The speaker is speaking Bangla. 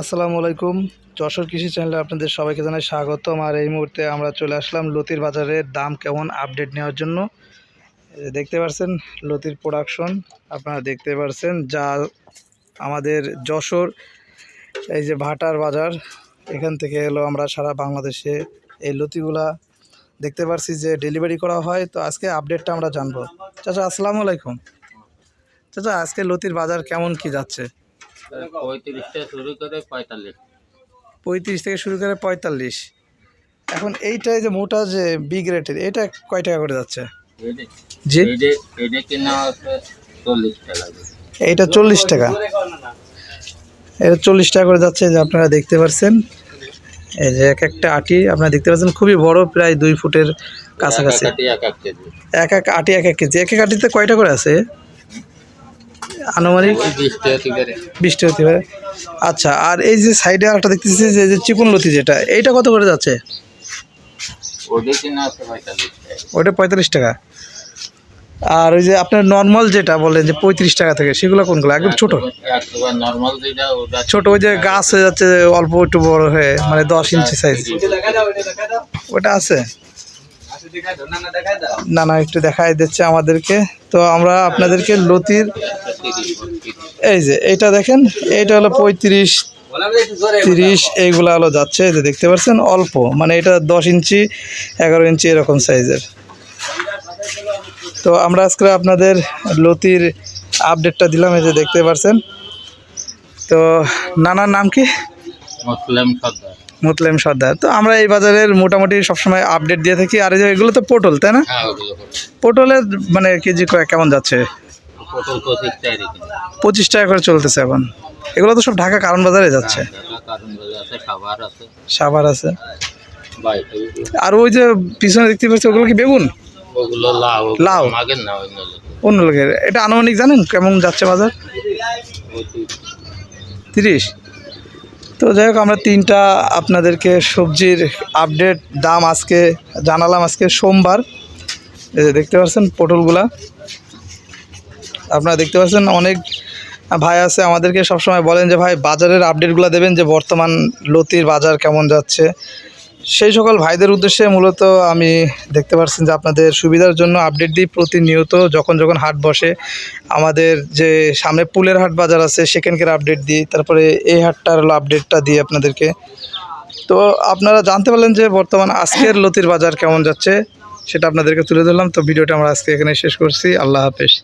আসসালামু আলাইকুম। যশোর কৃষি চ্যানেলে আপনাদের সবাইকে জানাই স্বাগতম। আর এই মুহূর্তে আমরা চলে আসলাম লতির বাজারের দাম কেমন আপডেট নেওয়ার জন্য। দেখতে পাচ্ছেন লতির প্রোডাকশন আপনারা দেখতে পাচ্ছেন যা আমাদের যশোর, এই যে ভাটার বাজার। এখান থেকে এলো আমরা সারা বাংলাদেশে এই লতিগুলা। দেখতে পাচ্ছি যে ডেলিভারি করা হয়। তো আজকে আপডেটটা আমরা জানব। চাচা, আসসালামু আলাইকুম। চাচা, আজকে লতির বাজার কেমন কি যাচ্ছে? পঁয়ত্রিশটা শুরু করে পঁয়তাল্লিশ। পঁয়ত্রিশ থেকে শুরু করে পঁয়তাল্লিশ। এখন এইটাই যে মোটা যে বিগ রেটের এটা কয় টাকা করে যাচ্ছে? এইটা চল্লিশ টাকা এটা চল্লিশ টাকা করে যাচ্ছে যে আপনারা দেখতে পাচ্ছেন এই যে এক একটা আটি আপনারা দেখতে পাচ্ছেন খুবই বড় প্রায় দুই ফুটের কাছাকাছি। এক এক আটি এক এক কেজি। এক এক আটিতে কয়টা করে আছে? আনুমানিক বৃষ্টি হতে পারে। আচ্ছা আর এই যে সাইডে আরেকটা দেখতেছি যে যে চিকন লতি যেটা এইটা কত করে যাচ্ছে? ওটা পঁয়তাল্লিশ টাকা। আর ওই যে আপনার নর্মাল যেটা বলেন যে পঁয়ত্রিশ টাকা থেকে সেগুলো কোনগুলো? একদম ছোট? ছোট ওই যে গাছ হয়ে যাচ্ছে অল্প একটু বড় হয়ে মানে দশ ইঞ্চি সাইজ ওটা আছে? না না একটু দেখাই দিচ্ছে আমাদেরকে। তো আমরা আপনাদেরকে লতির এই যে এইটা দেখেন এইটা হলো পঁয়ত্রিশ তিরিশ এইগুলো হলো যাচ্ছে এই যে দেখতে পাচ্ছেন অল্প। মানে এটা দশ ইঞ্চি এগারো ইঞ্চি এরকম সাইজের। তো আমরা আজকে আপনাদের লতির আপডেটটা দিলাম এই যে দেখতে পাচ্ছেন। তো নানার নাম কি? মুসলিম সর্দার। মুতলেম সর্দার। তো আমরা এই বাজারের মোটামুটি সবসময় আপডেট দিয়ে থাকি। আর এই যে এগুলো তো পটল তাই না? হ্যাঁ। পটলের মানে কেজি কয় কেমন যাচ্ছে? পঁচিশ টাকা করে চলতেছে এখন। এগুলো তো সব ঢাকা কারণ বাজারে যাচ্ছে। আছে সাভার আছে। আর ওই যে পিছনে দেখতে পাচ্ছি ওগুলো কি বেগুন? লাউ অন্য লোকের। এটা আনুমানিক জানেন কেমন যাচ্ছে বাজার? তিরিশ? তো যাই হোক, আমরা তিনটা আপনাদেরকে সবজির আপডেট দাম আজকে জানালাম আজকে সোমবার। এই যে দেখতে পাচ্ছেন পটলগুলা। আপনারা দেখতে পাচ্ছেন অনেক ভাই আছে আমাদেরকে সবসময় বলেন যে, ভাই, বাজারের আপডেটগুলো দেবেন যে, বর্তমান লতির বাজার কেমন যাচ্ছে? সেই সকল ভাইদের উদ্দেশ্যে মূলত আমি দেখতে পাচ্ছেন যে আপনাদের সুবিধার জন্য আপডেট দিই প্রতিনিয়ত যখন যখন হাট বসে, আমাদের যে সামনে পুলের হাট বাজার আছে সেখানকার আপডেট দিই, তারপরে এই হাটটার হলো আপডেটটা দিই আপনাদেরকে। তো আপনারা জানতে পারলেন যে বর্তমান আজকের লতির বাজার কেমন যাচ্ছে, সেটা আপনাদেরকে তুলে ধরলাম। তো ভিডিওটা আমরা আজকে এখানে শেষ করছি। আল্লাহ হাফেজ।